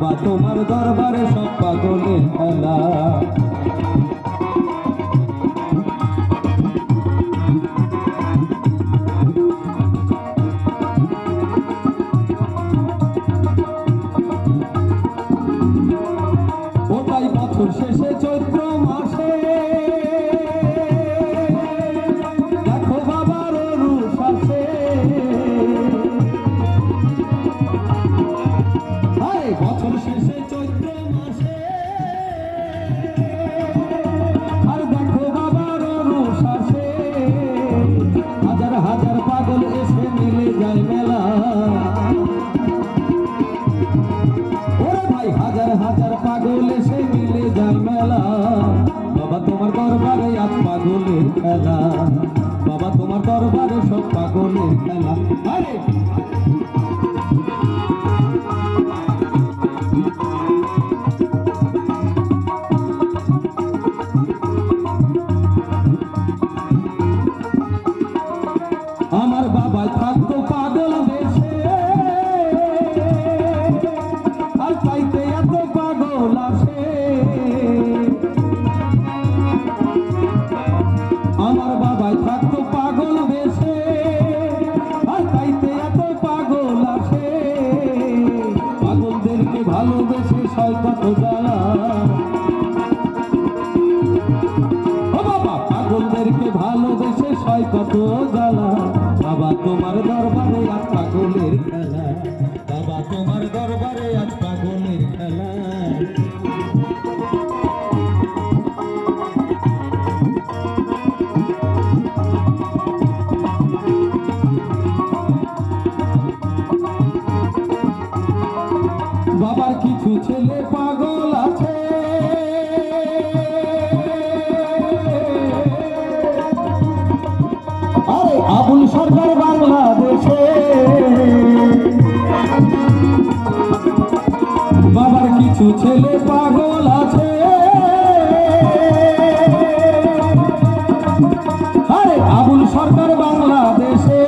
বাবা তোমার দরবারে সব পাগলের খেলা খেলা। বাবা তোমার দরবারে সব পাগলের খেলা। আরে! আমার বাবা থাকতো পাগল পাগলদেরকে ভালোবেসে সয় কত জ্বালা। বাবা, তোমার দরবারে আজ পাগলের খেলা। বাবা, তোমার দরবারে পাগলের খেলা। বাবার কিছু ছেলে কিছু ছেলে পাগল আছে। আরে, আবুল সরকার বাংলাদেশে।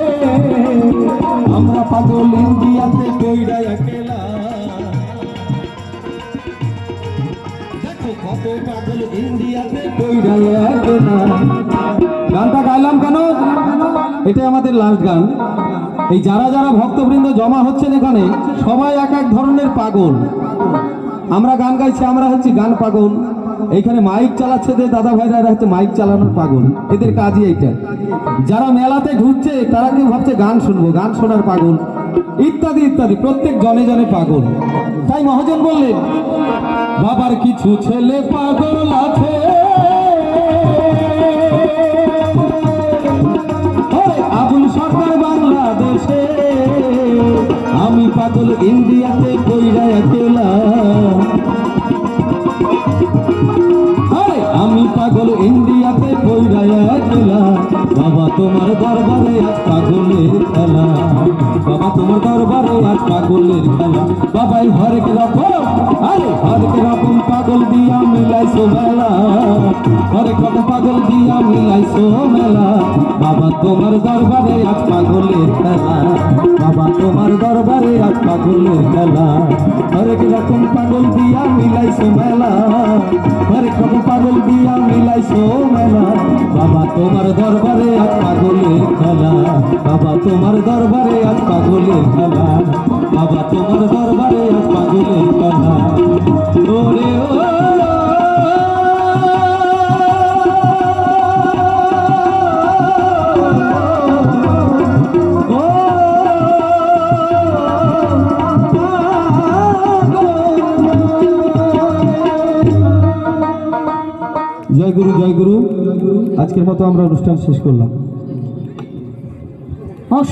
আমরা পাগল ইন্ডিয়াতে গানটা গাইলাম কেন? এটা আমাদের লাস্ট গান। এই যারা যারা ভক্তবৃন্দ জমা হচ্ছেন এখানে, সবাই এক এক ধরনের পাগল। আমরা গান গাইছি, আমরা হচ্ছি গান পাগল। এইখানে মাইক চালাচ্ছে যে দাদা ভাইরা হচ্ছে মাইক চালানোর পাগল। এদের কাজই এইটা। যারা মেলাতে ঢুকছে তারা কেউ ভাবছে গান শুনব, গান শোনার পাগল। ইত্যাদি ইত্যাদি। প্রত্যেক জনে জনে পাগল। তাই মহাজন বললেন, বাবার কিছু ছেলে পাগল আছে। আবুল সরকার বাংলাদেশে, আমি পাগল ইন্ডিয়াতে বাবা তোমার দরবারে আজ পাগলের খেলা। বাবা তোমার দরবারে আজ পাগলের খেলা। বাবাই হরেক রকম, আরে হরেক রকম পাগল দিয়া মিলাইছো মেলা। হরেক রকম পাগল দিয়া মিলাইছো মেলা। বাবা তোমার দরবারে আজ পাগলের খেলা। বাবা তোমার দরবারে আজ পাগলের খেলা। হরেক রকম পাগল দিয়া মিলাইছো মেলা। হরেক রকম পাগল দিয়া মিলাইছো তোমার দরবারে আজ পাগলের খেলা বাবা তোমার দরবারে আজ পাগলের খেলা ওরে ও জয় গুরু জয় গুরু আজকের মতো আমরা অনুষ্ঠান শেষ করলাম